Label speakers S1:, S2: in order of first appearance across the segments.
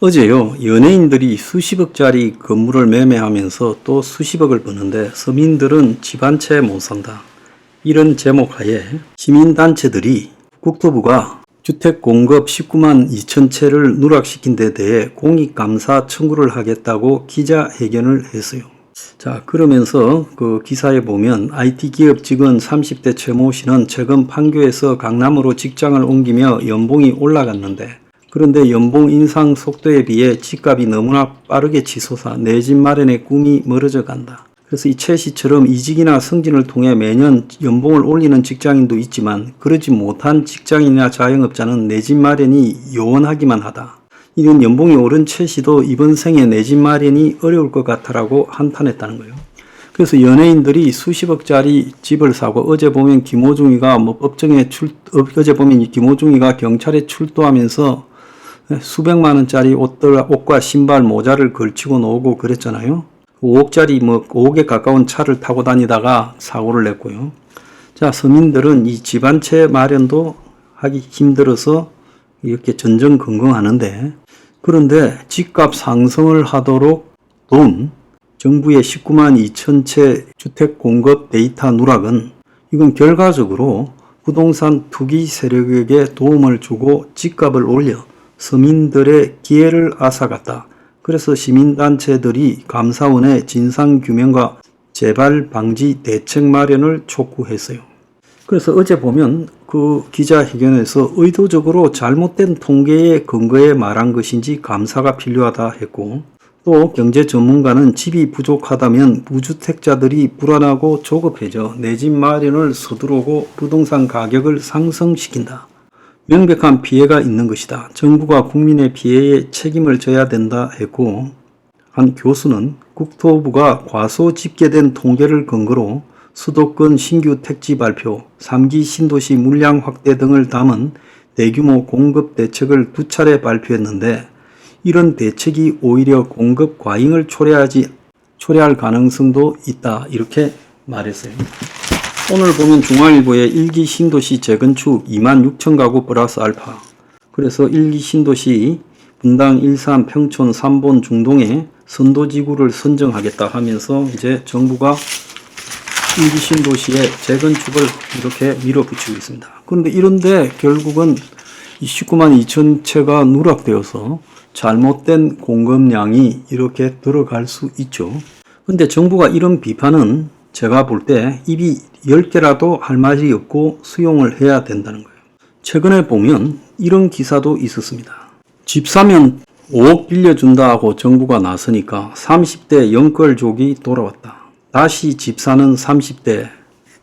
S1: 어제요, 연예인들이 수십억짜리 건물을 매매하면서 또 수십억을 버는데 서민들은 집 한 채 못 산다. 이런 제목 하에 시민단체들이 국토부가 주택 공급 19만 2천 채를 누락시킨 데 대해 공익감사 청구를 하겠다고 기자회견을 했어요. 자, 그러면서 그 기사에 보면 IT 기업 직원 30대 최모 씨는 최근 판교에서 강남으로 직장을 옮기며 연봉이 올라갔는데 그런데 연봉 인상 속도에 비해 집값이 너무나 빠르게 치솟아 내 집 마련의 꿈이 멀어져 간다. 그래서 이 최 씨처럼 이직이나 승진을 통해 매년 연봉을 올리는 직장인도 있지만 그러지 못한 직장인이나 자영업자는 내 집 마련이 요원하기만 하다. 이런 연봉이 오른 최 씨도 이번 생에 내 집 마련이 어려울 것 같아라고 한탄했다는 거예요. 그래서 연예인들이 수십억짜리 집을 사고 어제 보면 김호중이가 뭐 법정에 출 어제 보면 이 김호중이가 경찰에 출두하면서 수백만 원짜리 옷들 옷과 신발 모자를 걸치고 나오고 그랬잖아요. 5억짜리 뭐 5억에 가까운 차를 타고 다니다가 사고를 냈고요. 자 서민들은 이집한채 마련도 하기 힘들어서 이렇게 전전긍긍하는데 그런데 집값 상승을 하도록 돈 정부의 19만 2천 채 주택 공급 데이터 누락은 이건 결과적으로 부동산 투기 세력에게 도움을 주고 집값을 올려 서민들의 기회를 앗아갔다. 그래서 시민단체들이 감사원의 진상규명과 재발 방지 대책 마련을 촉구했어요. 그래서 어제 보면 그 기자회견에서 의도적으로 잘못된 통계에 근거해 말한 것인지 감사가 필요하다 했고 또 경제 전문가는 집이 부족하다면 무주택자들이 불안하고 조급해져 내 집 마련을 서두르고 부동산 가격을 상승시킨다. 명백한 피해가 있는 것이다. 정부가 국민의 피해에 책임을 져야 된다 했고 한 교수는 국토부가 과소 집계된 통계를 근거로 수도권 신규 택지 발표, 3기 신도시 물량 확대 등을 담은 대규모 공급 대책을 두 차례 발표했는데 이런 대책이 오히려 공급 과잉을 초래하지 초래할 가능성도 있다 이렇게 말했어요. 오늘 보면 중앙일보의 1기 신도시 재건축 2만 6천 가구 플러스 알파. 그래서 1기 신도시 분당 13 평촌 3본 중동에 선도지구를 선정하겠다 하면서 이제 정부가 1기 신도시의 재건축을 이렇게 밀어붙이고 있습니다. 그런데 이런데 결국은 19만 2천 채가 누락되어서 잘못된 공급량이 이렇게 들어갈 수 있죠. 근데 정부가 이런 비판은 제가 볼 때 입이 10개라도 할 말이 없고 수용을 해야 된다는 거예요. 최근에 보면 이런 기사도 있었습니다. 집 사면 5억 빌려준다 하고 정부가 나서니까 30대 영끌족이 돌아왔다. 다시 집 사는 30대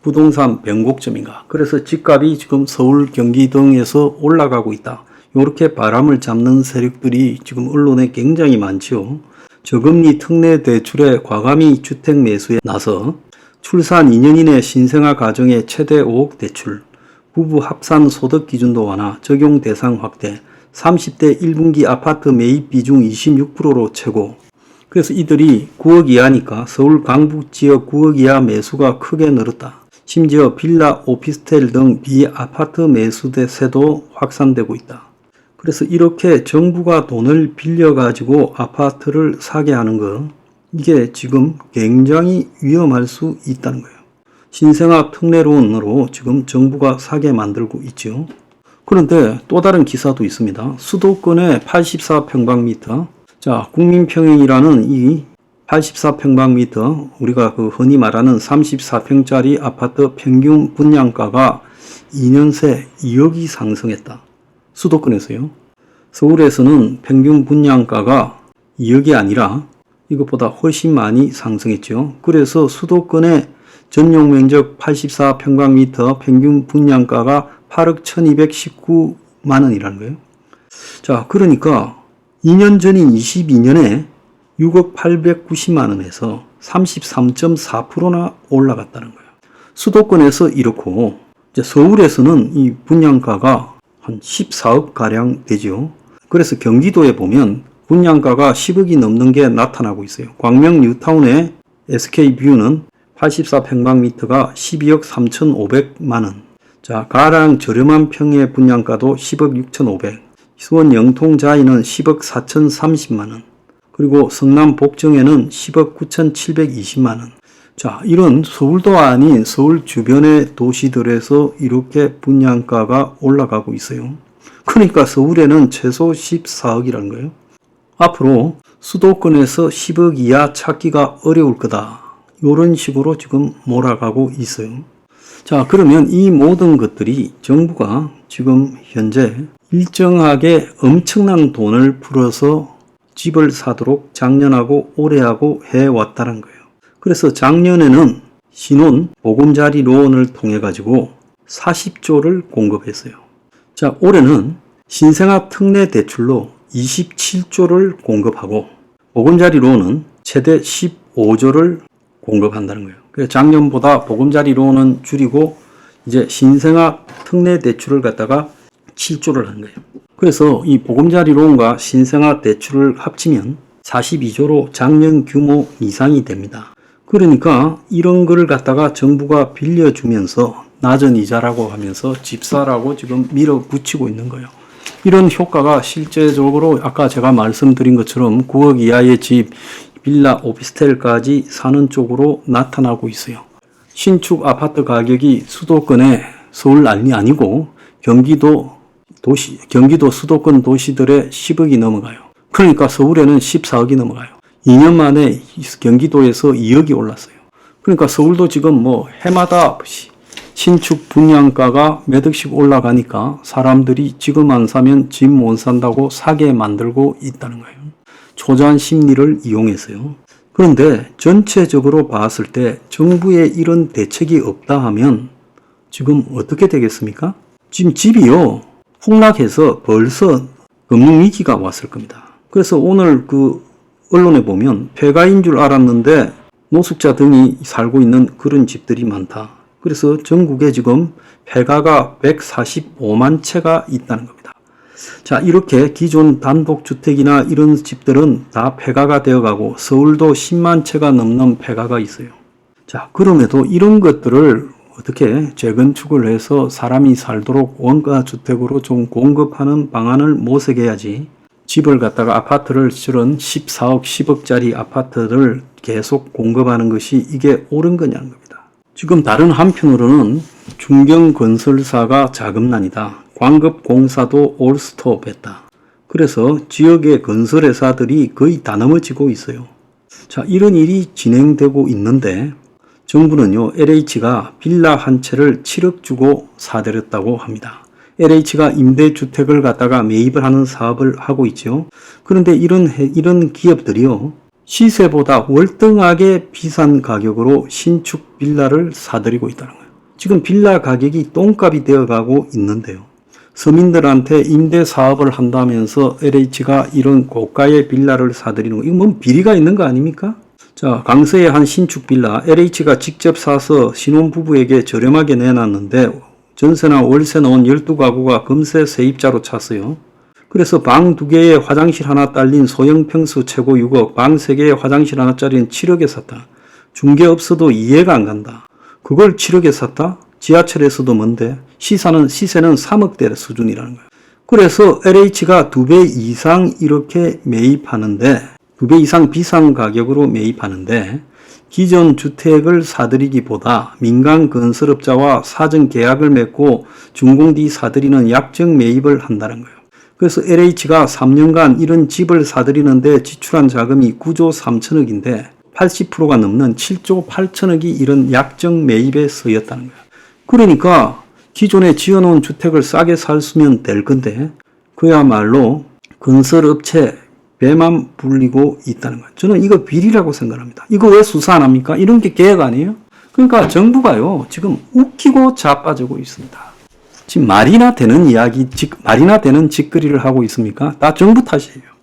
S1: 부동산 변곡점인가. 그래서 집값이 지금 서울, 경기 등에서 올라가고 있다. 이렇게 바람을 잡는 세력들이 지금 언론에 굉장히 많죠. 저금리 특례 대출에 과감히 주택 매수에 나서 출산 2년 이내 신생아 가정의 최대 5억 대출, 부부 합산 소득 기준도 완화, 적용 대상 확대, 30대 1분기 아파트 매입 비중 26%로 최고. 그래서 이들이 9억 이하니까 서울 강북 지역 9억 이하 매수가 크게 늘었다. 심지어 빌라, 오피스텔 등 비아파트 매수 대세도 확산되고 있다. 그래서 이렇게 정부가 돈을 빌려가지고 아파트를 사게 하는 거, 이게 지금 굉장히 위험할 수 있다는 거예요. 신생아 특례론으로 지금 정부가 사게 만들고 있죠. 그런데 또 다른 기사도 있습니다. 수도권의 84평방미터. 자, 국민평행이라는 이 84평방미터, 우리가 그 흔히 말하는 34평짜리 아파트 평균 분양가가 2년 새 2억이 상승했다. 수도권에서요. 서울에서는 평균 분양가가 2억이 아니라 이것보다 훨씬 많이 상승했죠. 그래서 수도권의 전용 면적 84평방미터 평균 분양가가 8억 1219만 원이라는 거예요. 자, 그러니까 2년 전인 22년에 6억 890만 원에서 33.4%나 올라갔다는 거예요. 수도권에서 이렇고 이제 서울에서는 이 분양가가 한 14억 가량 되죠. 그래서 경기도에 보면 분양가가 10억이 넘는 게 나타나고 있어요. 광명 뉴타운의 SK뷰는 84평방미터가 12억 3,500만 원. 자, 가장 저렴한 평의 분양가도 10억 6,500. 수원 영통 자이는 10억 4,030만원, 그리고 성남 복정에는 10억 9,720만원. 자, 이런 서울도 아닌 서울 주변의 도시들에서 이렇게 분양가가 올라가고 있어요. 그러니까 서울에는 최소 14억이라는 거예요. 앞으로 수도권에서 10억 이하 찾기가 어려울 거다. 이런 식으로 지금 몰아가고 있어요. 자, 그러면 이 모든 것들이 정부가 지금 현재 일정하게 엄청난 돈을 풀어서 집을 사도록 작년하고 올해하고 해왔다는 거예요. 그래서 작년에는 신혼 보금자리 로원을 통해 가지고 40조를 공급했어요. 자, 올해는 신생아 특례 대출로 27조를 공급하고 보금자리 로원은 최대 15조를 공급한다는 거예요. 그래서 작년보다 보금자리 로원은 줄이고 이제 신생아 특례 대출을 갖다가 7조를 한 거예요. 그래서 이 보금자리 로원과 신생아 대출을 합치면 42조로 작년 규모 이상이 됩니다. 그러니까 이런 거를 갖다가 정부가 빌려주면서 낮은 이자라고 하면서 집사라고 지금 밀어붙이고 있는 거예요. 이런 효과가 실제적으로 아까 제가 말씀드린 것처럼 9억 이하의 집, 빌라, 오피스텔까지 사는 쪽으로 나타나고 있어요. 신축 아파트 가격이 수도권의 서울이 아니고 경기도 도시, 경기도 수도권 도시들의 10억이 넘어가요. 그러니까 서울에는 14억이 넘어가요. 2년 만에 경기도에서 2억이 올랐어요. 그러니까 서울도 지금 뭐 해마다 신축 분양가가 몇 억씩 올라가니까 사람들이 지금 안 사면 집 못 산다고 사게 만들고 있다는 거예요. 초조한 심리를 이용해서요. 그런데 전체적으로 봤을 때 정부의 이런 대책이 없다 하면 지금 어떻게 되겠습니까? 지금 집이요. 폭락해서 벌써 금융위기가 왔을 겁니다. 그래서 오늘 그 언론에 보면 폐가인 줄 알았는데 노숙자 등이 살고 있는 그런 집들이 많다. 그래서 전국에 지금 폐가가 145만 채가 있다는 겁니다. 자, 이렇게 기존 단독주택이나 이런 집들은 다 폐가가 되어가고 서울도 10만 채가 넘는 폐가가 있어요. 자, 그럼에도 이런 것들을 어떻게 재건축을 해서 사람이 살도록 원가 주택으로 좀 공급하는 방안을 모색해야지 집을 갖다가 아파트를 실은 14억, 10억짜리 아파트를 계속 공급하는 것이 이게 옳은 거냐는 겁니다. 지금 다른 한편으로는 중경건설사가 자금난이다. 광급공사도 올스톱했다. 그래서 지역의 건설회사들이 거의 다 넘어지고 있어요. 자, 이런 일이 진행되고 있는데 정부는요, LH가 빌라 한 채를 7억 주고 사들였다고 합니다. LH가 임대주택을 갖다가 매입을 하는 사업을 하고 있죠. 그런데 이런, 이런 기업들이요, 시세보다 월등하게 비싼 가격으로 신축 빌라를 사들이고 있다는 거예요. 지금 빌라 가격이 똥값이 되어 가고 있는데요. 서민들한테 임대 사업을 한다면서 LH가 이런 고가의 빌라를 사들이는 거, 이거 뭐 비리가 있는 거 아닙니까? 자, 강서의 한 신축 빌라, LH가 직접 사서 신혼부부에게 저렴하게 내놨는데, 전세나 월세 나온 12가구가 금세 세입자로 찼어요. 그래서 방 두 개에 화장실 하나 딸린 소형 평수 최고 6억, 방 세 개에 화장실 하나짜리는 7억에 샀다. 중개업소도 이해가 안 간다. 그걸 7억에 샀다? 지하철에서도 뭔데? 시사는, 시세는 3억대 수준이라는 거예요. 그래서 LH가 두 배 이상 이렇게 매입하는데, 두 배 이상 비싼 가격으로 매입하는데, 기존 주택을 사들이기보다 민간 건설업자와 사전 계약을 맺고 준공디 사들이는 약정 매입을 한다는 거예요. 그래서 LH가 3년간 이런 집을 사들이는데 지출한 자금이 9조 3천억인데 80%가 넘는 7조 8천억이 이런 약정 매입에 쓰였다는 거예요. 그러니까 기존에 지어놓은 주택을 싸게 살수면 될 건데 그야말로 건설업체 배만 불리고 있다는 거예요. 저는 이거 비리라고 생각합니다. 이거 왜 수사 안 합니까? 이런 게 계획 아니에요? 그러니까 정부가요, 지금 웃기고 자빠지고 있습니다. 지금 말이나 되는 이야기, 직, 말이나 되는 짓거리를 하고 있습니까? 다 정부 탓이에요.